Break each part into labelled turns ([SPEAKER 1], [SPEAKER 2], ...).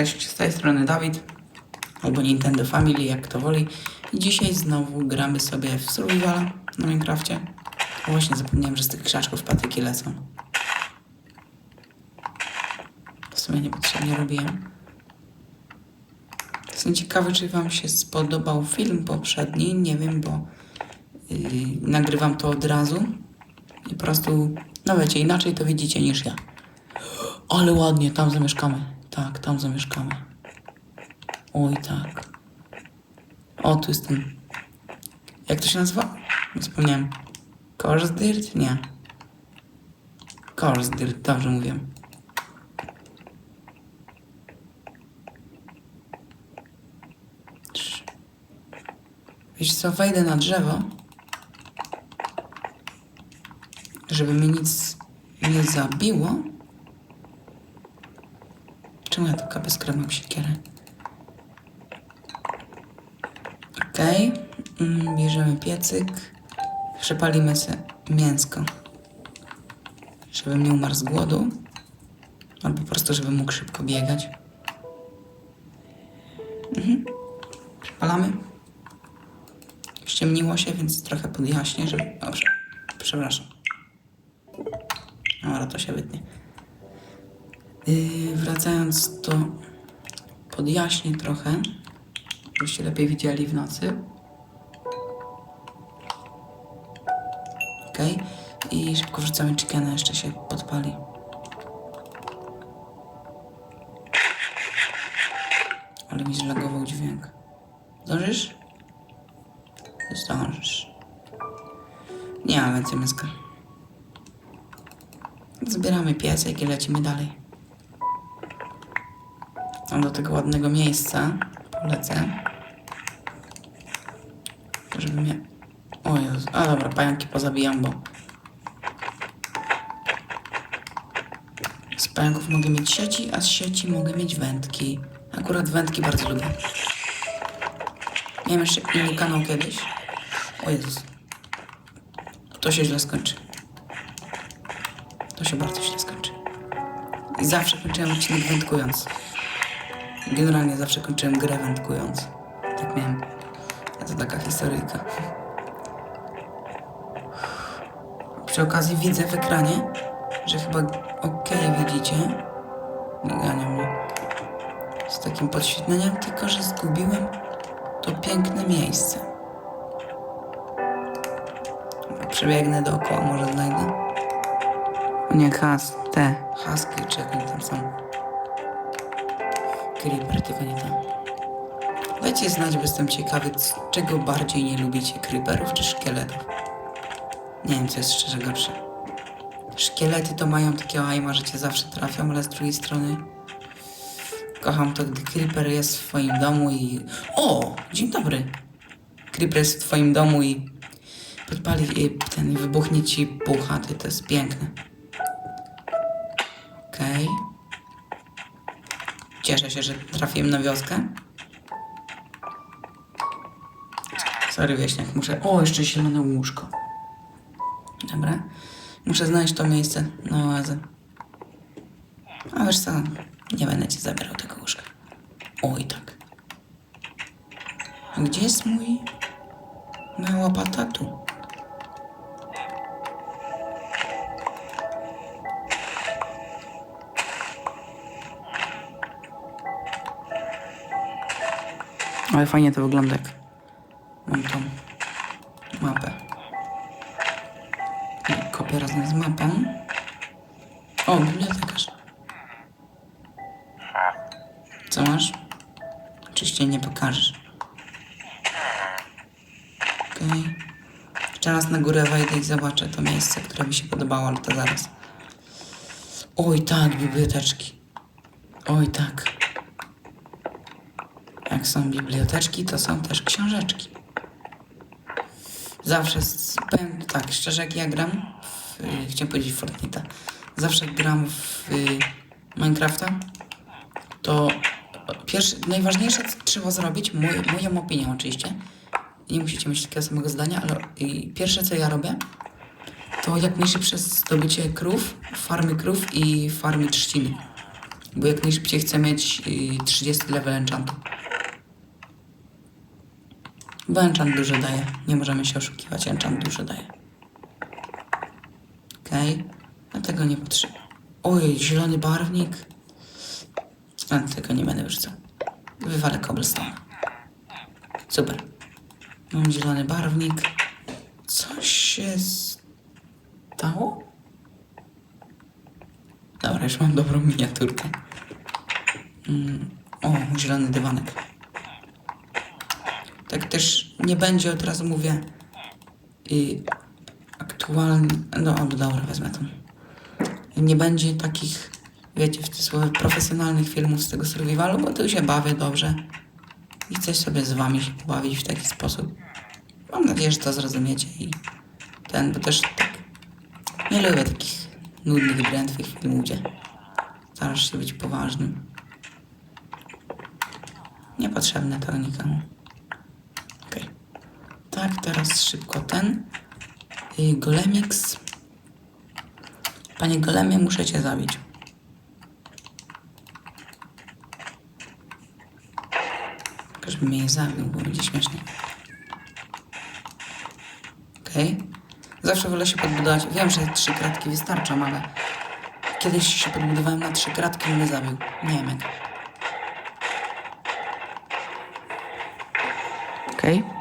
[SPEAKER 1] Cześć, z tej strony Dawid, albo Nintendo Family, jak kto woli. I dzisiaj znowu gramy sobie w Survivala na Minecrafcie. Właśnie zapomniałem, że z tych krzaczków patyki lecą. W sumie niepotrzebnie robiłem. Jestem ciekawy, czy wam się spodobał film poprzedni. Nie wiem, bo yy, nagrywam to od razu. I po prostu, no wiecie, inaczej to widzicie niż ja. Ale ładnie, tam zamieszkamy. Tak, tam zamieszkamy. Oj, tak. O, tu jest ten. Jak to się nazywa? Zapomniałem. Korsdirt? Nie. Korsdirt, dobrze mówię. Wiesz co, wejdę na drzewo, żeby mnie nic nie zabiło. Czemu ja tylko bezkrat mam siekierę? Okej. Mm, bierzemy piecyk. Przepalimy sobie mięsko. Żebym nie umarł z głodu. Albo po prostu, żebym mógł szybko biegać. Mhm. Przepalamy. Ściemniło się, więc trochę podjaśnię, żeby... Dobrze. Przepraszam. Dobra, to się wytnie. Yy, wracając do podjaśnię trochę, żebyście lepiej widzieli w nocy. Okej. I szybko wrzucamy chickena, jeszcze się podpali. Ale mi zlagował dźwięk. Zdążysz? Zdążysz. Nie mam więcej mięska. Zbieramy piesek i lecimy dalej. Tam do tego ładnego miejsca polecę. Żeby mnie... O Jezu. A dobra, pająki pozabijam, bo... Z pająków mogę mieć sieci, a z sieci mogę mieć wędki. Akurat wędki bardzo lubię. Miałem jeszcze inny kanał kiedyś. O Jezus. To się źle skończy. To się bardzo źle skończy. I zawsze kończyłem odcinek wędkując. Generalnie zawsze kończyłem grę wędkując. Tak miałem. To taka historyjka. Przy okazji widzę w ekranie, że chyba ok widzicie. Nie gania mnie. Z takim podświetleniem, tylko że zgubiłem to piękne miejsce. Przebiegnę dookoła, może znajdę. Nie, has, te, husky, czy jak oni tam są. Creeper, tylko nie tam. Dajcie znać, bo jestem ciekawy, czego bardziej nie lubicie, creeperów czy szkieletów. Nie wiem, co jest szczerze gorsze. Szkielety to mają takiego aima, że cię zawsze trafią, ale z drugiej strony kocham to, gdy creeper jest w twoim domu i... O! Dzień dobry! Creeper jest w twoim domu i podpali i ten wybuchnie ci pół to jest piękne. Okej. Cieszę się, że trafiłem na wioskę. Sorry, wieśniak, muszę... O, jeszcze zielone łóżko. Dobra. Muszę znaleźć to miejsce na oazę. A wiesz co? Nie będę ci zabierał tego łóżka. Oj, tak. A gdzie jest mój... Moja łopata? Tu. Ale fajnie to wygląda, jak mam tą mapę. I kopię razem z mapą. O, bibliotekarz. Co masz? Oczywiście nie pokażesz. Okej. Jeszcze raz na górę wejdę i zobaczę to miejsce, które mi się podobało, ale to zaraz. Oj tak, biblioteczki. Oj tak. Jak są biblioteczki, to są też książeczki. Zawsze, powiem tak, szczerze jak ja gram, w, y, chciałem powiedzieć Fortnite'a, zawsze jak gram w y, Minecrafta, to pierwsze, najważniejsze co trzeba zrobić, mój, moją opinią oczywiście, nie musicie mieć takiego samego zdania, ale y, pierwsze co ja robię, to jak najszybsze zdobycie krów, farmy krów i farmy trzciny. Bo jak najszybciej chcę mieć y, 30 level enchantu. Bo enchant dużo daje. Nie możemy się oszukiwać, enchant dużo daje. Okej. Okay. A tego nie potrzeba. Oj, zielony barwnik. A tego nie będę wyrzucał. Wywalę cobblestone. Super. Mam zielony barwnik. Coś się stało? Dobra, już mam dobrą miniaturkę. Mm, o, zielony dywanek. Tak też nie będzie, od razu mówię. I aktualnie. No, dobra, wezmę to. Nie będzie takich, wiecie, w cudzysłowie profesjonalnych filmów z tego survivalu, bo tu się bawię dobrze. I chcę sobie z wami się pobawić w taki sposób. Mam nadzieję, że to zrozumiecie i ten, bo też tak nie lubię takich nudnych, drętwych filmów, gdzie starasz się być poważnym. Niepotrzebne to nikomu. Tak, teraz szybko ten. Y, Golemix. Panie Golemie, muszę cię zabić. Żeby mnie nie zabił, bo będzie śmiesznie. Okej. Zawsze wolę się podbudować. Wiem, że trzy kratki wystarczą, ale kiedyś się podbudowałem na trzy kratki i mnie zabił. Nie wiem jak. Okej. I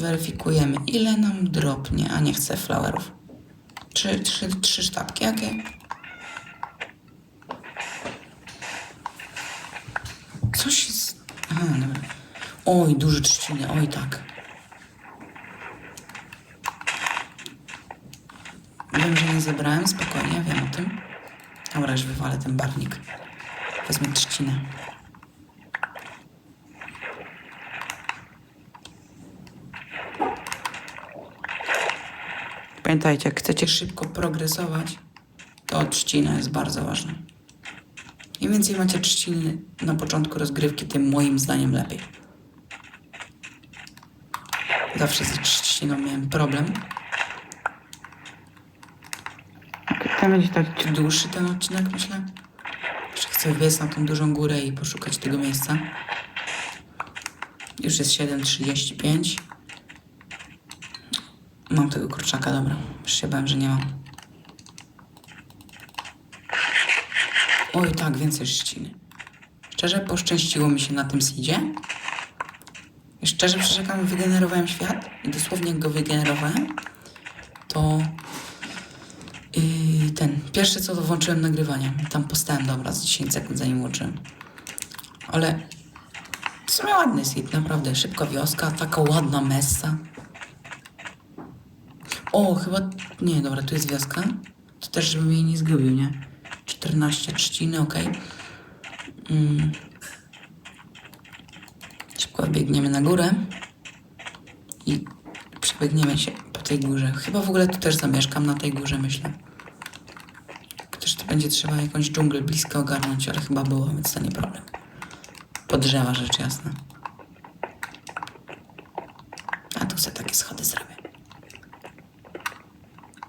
[SPEAKER 1] Zweryfikujemy, ile nam dropnie, a nie chcę flowerów. Trzy, trzy, trzy sztabki, okej. Coś jest... Aha, dobra. Oj, duży trzciny, oj tak. Wiem, że nie zebrałem, spokojnie, wiem o tym. Dobra, już wywalę ten barwnik. Wezmę trzcinę. Pamiętajcie, jak chcecie szybko progresować, to trzcina jest bardzo ważna. Im więcej macie trzciny na początku rozgrywki, tym moim zdaniem lepiej. Zawsze z trzciną miałem problem. Ten będzie tak dłuższy ten odcinek, myślę. Że chcę wbiec na tą dużą górę i poszukać tego miejsca. Już jest 7.35. Mam tego kurczaka, dobra. Już się bałem, że nie mam. Oj, tak, więcej trzciny. Szczerze, poszczęściło mi się na tym seedzie. Szczerze przyrzekam, wygenerowałem świat i dosłownie jak go wygenerowałem, to yy, ten, pierwsze co to włączyłem nagrywanie. Tam postałem dobra z 10 sekund zanim włączyłem. Ale w sumie ładny seed, naprawdę. Szybka wioska, taka ładna messa. O, chyba, nie, dobra, tu jest wioska. To też, żebym jej nie zgubił, nie? 14 trzciny, okej. Mm. Szybko biegniemy na górę i przebiegniemy się po tej górze. Chyba w ogóle tu też zamieszkam na tej górze, myślę. Też to będzie trzeba jakąś dżunglę blisko ogarnąć, ale chyba było, więc to nie problem. Po drzewa, rzecz jasna. A tu sobie takie schody zrobię.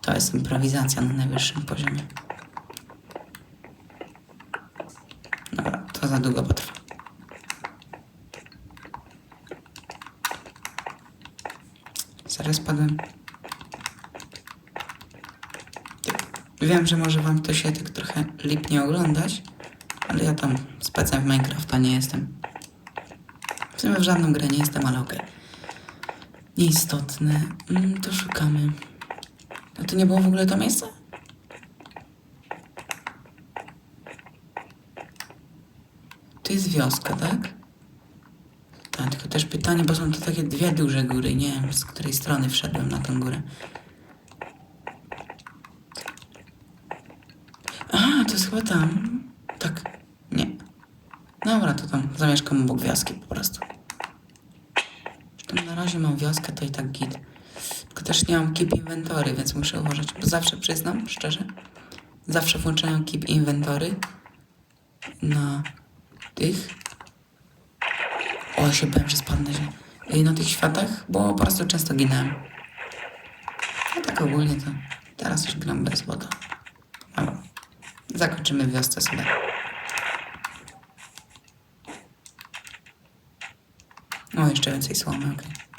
[SPEAKER 1] To jest improwizacja na najwyższym poziomie. Dobra, to za długo potrwa. Zaraz padłem. Wiem, że może wam to się tak trochę lipnie oglądać, ale ja tam specem w Minecrafta nie jestem. W sumie w żadną grę nie jestem, ale okej. Nieistotne. Mm, to szukamy. A to nie było w ogóle to miejsce? To jest wioska, tak? Tak, tylko też pytanie, bo są to takie dwie duże góry. Nie wiem, z której strony wszedłem na tę górę. A, to jest chyba tam. Tak. Nie. Dobra, to tam zamieszkam obok wioski po prostu. Tam na razie mam wioskę, to i tak git. Tylko też nie mam keep inventory, więc muszę uważać, bo zawsze przyznam, szczerze, zawsze włączałem keep inventory na tych. O, się bałem, że spadnę się. Na tych światach, bo po prostu często ginąłem. A tak ogólnie to teraz już gram bez woda. Ale Zakończymy w wiosce sobie. O, jeszcze więcej słomy, okej. Okej,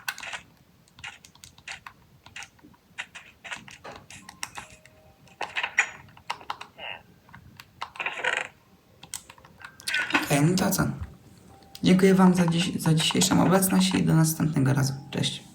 [SPEAKER 1] Dziękuję Wam za, dziś, za dzisiejszą obecność i do następnego razu. Cześć.